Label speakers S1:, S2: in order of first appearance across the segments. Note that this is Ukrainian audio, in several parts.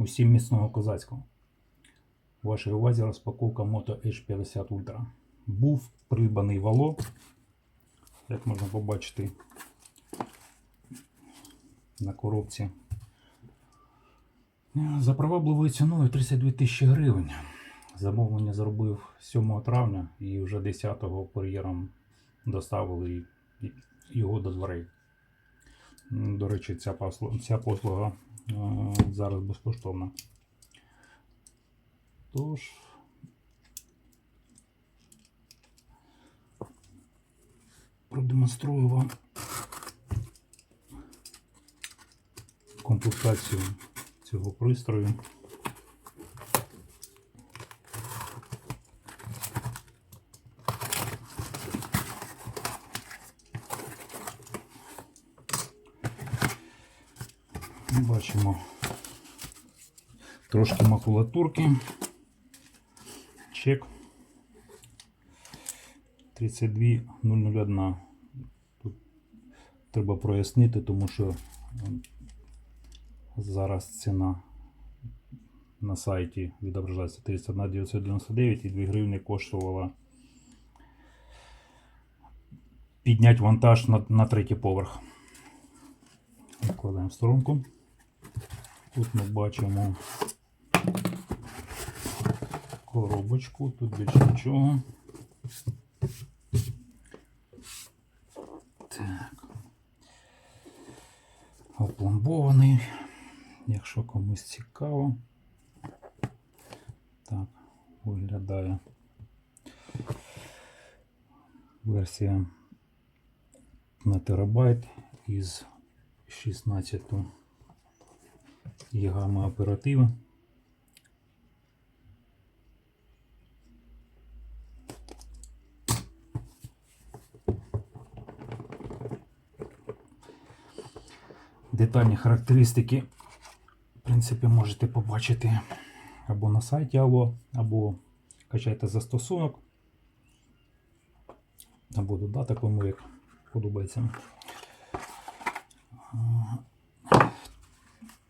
S1: Усім міцного козацького. У вашій увазі розпаковка Moto H50 Ultra. Був придбаний вало, як можна побачити на коробці. За привабливою ціною 32 тисячі гривень. Замовлення зробив 7 травня і вже 10-го кур'єром доставили його до дверей. До речі, ця послуга, зараз безкоштовно. Тож. Продемонструю вам комплектацію цього пристрою. Бачимо трошки макулатурки. Чек 32001. Тут треба прояснити, тому що ем, зараз ціна на сайті відображається 31 999 і 2 гривні коштувала підняти вантаж на, на третій поверх. Відкладаємо в сторонку. Тут ми бачимо коробочку, тут більше нічого. Так. Опломбований, якщо комусь цікаво. Так, виглядає версія на терабайт із 16 гігами оперативи. Детальні характеристики, в принципі, можете побачити або на сайті Allo, або качайте застосунок, або додаток, кому як подобається.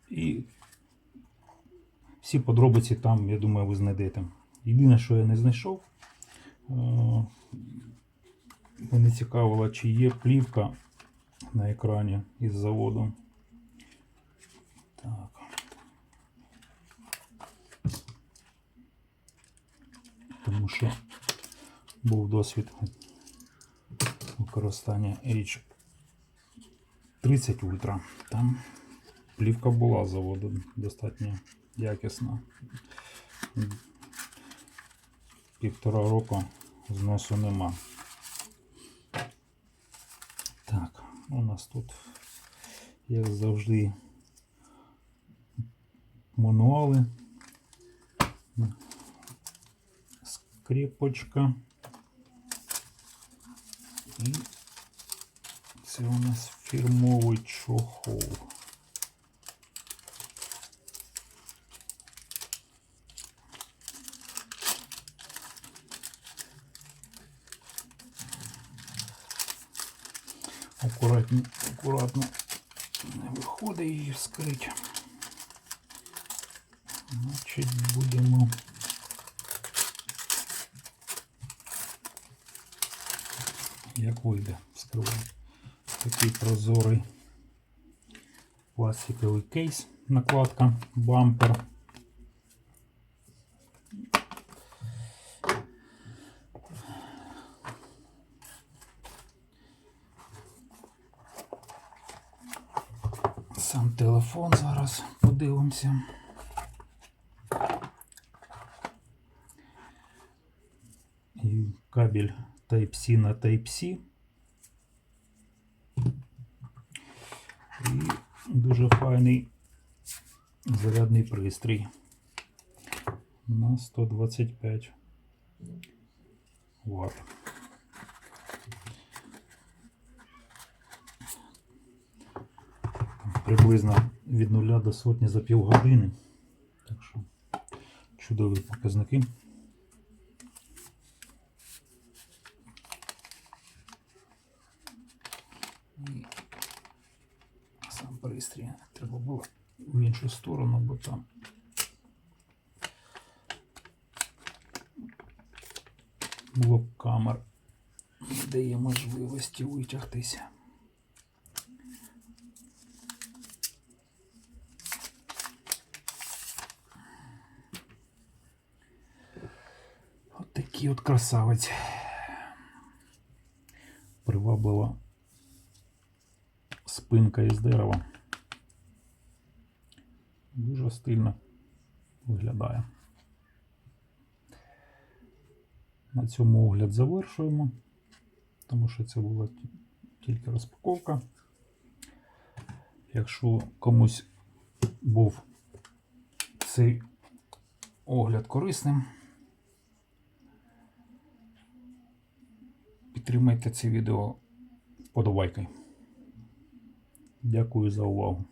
S1: І всі подробиці там, я думаю, ви знайдете. Єдине, що я не знайшов, е, мене цікавило, чи є плівка на екрані із заводу. Так. Тому що був досвід використання H30 Ultra. Там плівка була з достатньо якісна. Півтора року зносу нема. Так, у нас тут, як завжди, мануали, скріпочка. І це у нас фірмовий чохол. Акуратно, акуратно не виходить її вскрити. Значить, будемо як вийде вскривати. Такий прозорий пластиковий кейс, накладка, бампер. Сам телефон зараз подивимося. І кабель Type-C на Type-C. І дуже файний зарядний пристрій на 125 Вт. приблизно від нуля до сотні за півгодини. Так що чудові показники. Сам пристрій треба було в іншу сторону, бо там. Блок камер дає можливості витягтися. Такий от красавець. Приваблива спинка із дерева. Дуже стильно виглядає. На цьому огляд завершуємо, тому що це була тільки розпаковка. Якщо комусь був цей огляд корисним, підтримайте це відео вподобайкою. Дякую за увагу.